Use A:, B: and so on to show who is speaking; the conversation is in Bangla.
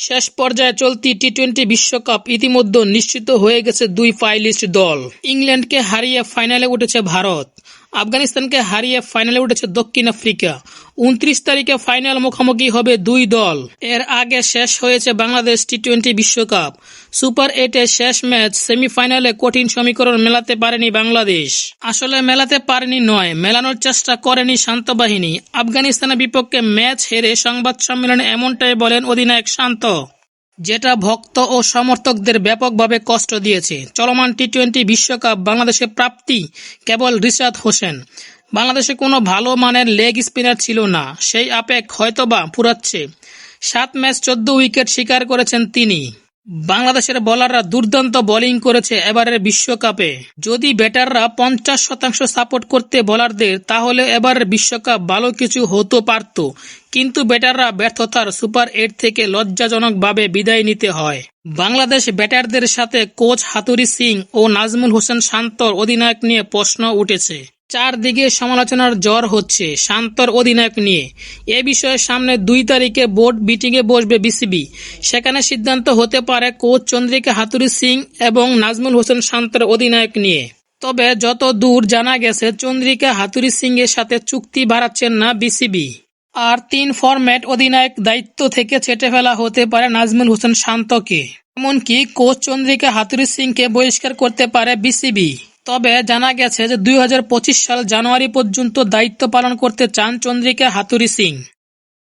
A: শেষ পর্যায়ে চলতি টি টোয়েন্টি বিশ্বকাপ ইতিমধ্যে নিশ্চিত হয়ে গেছে দুই ফাইলিস্ট দল। ইংল্যান্ডকে হারিয়ে ফাইনালে উঠেছে ভারত। আফগানিস্তানকে হারিয়ে ফাইনালে উঠেছে দক্ষিণ আফ্রিকা। উনত্রিশ তারিখে ফাইনাল মুখোমুখি হবে দুই দল। এর আগে শেষ হয়েছে বাংলাদেশ টি টোয়েন্টি বিশ্বকাপ। সুপার এইটের শেষ ম্যাচ সেমিফাইনালে কঠিন সমীকরণ মেলাতে পারেনি বাংলাদেশ। আসলে মেলাতে পারেনি নয়, মেলানোর চেষ্টা করেনি শান্ত বাহিনী। আফগানিস্তানের বিপক্ষে ম্যাচ হেরে সংবাদ সম্মেলনে এমনটাই বলেন অধিনায়ক শান্ত। যেটা ভক্ত ও সমর্থকদের ব্যাপকভাবে কষ্ট দিয়েছে। চলমান টি টোয়েন্টি বিশ্বকাপ বাংলাদেশে প্রাপ্তি কেবল রিশাদ হোসেন। বাংলাদেশে কোনো ভালো মানের লেগ স্পিনার ছিল না। সেই আবেগ হয়তোবা ফুরাচ্ছে। সাত ম্যাচ চোদ্দ উইকেট শিকার করেছেন তিনি। বাংলাদেশের বোলাররা দুর্দান্ত বোলিং করেছে এবারের বিশ্বকাপে। যদি ব্যাটাররা পঞ্চাশ শতাংশ সাপোর্ট করতে বোলারদের, তাহলে এবারের বিশ্বকাপ ভালো কিছু হতো পারত। কিন্তু ব্যাটাররা ব্যর্থতার সুপার এইট থেকে লজ্জাজনকভাবে বিদায় নিতে হয়। বাংলাদেশ ব্যাটারদের সাথে কোচ হাতুরি সিং ও নাজমুল হোসেন শান্তর অধিনায়ক নিয়ে প্রশ্ন উঠেছে। চারদিকে সমালোচনার জ্বর হচ্ছে, শান্তর অধিনায়ক নিয়ে। এ বিষয়ে সামনে দুই তারিখে বোর্ড মিটিংয়ে বসবে বিসিবি। সেখানে সিদ্ধান্ত হতে পারে কোচ চন্দ্রিকা হাতুরি সিং এবং নাজমুল হোসেন শান্তর অধিনায়ক নিয়ে। তবে যত দূর জানা গেছে, চন্দ্রিকা হাতুরি সিং এর সাথে চুক্তি বাড়াচ্ছেন না বিসিবি। আর তিন ফরম্যাট অধিনায়ক দায়িত্ব থেকে ছেটে ফেলা হতে পারে নাজমুল হোসেন শান্তকে। এমনকি কোচ চন্দ্রিকা হাতুরি সিংকে বহিষ্কার করতে পারে বিসিবি। তবে জানা গেছে যে দুই হাজার পঁচিশ সাল জানুয়ারি পর্যন্ত দায়িত্ব পালন করতে চান চন্দ্রিকা হাতুরি সিং।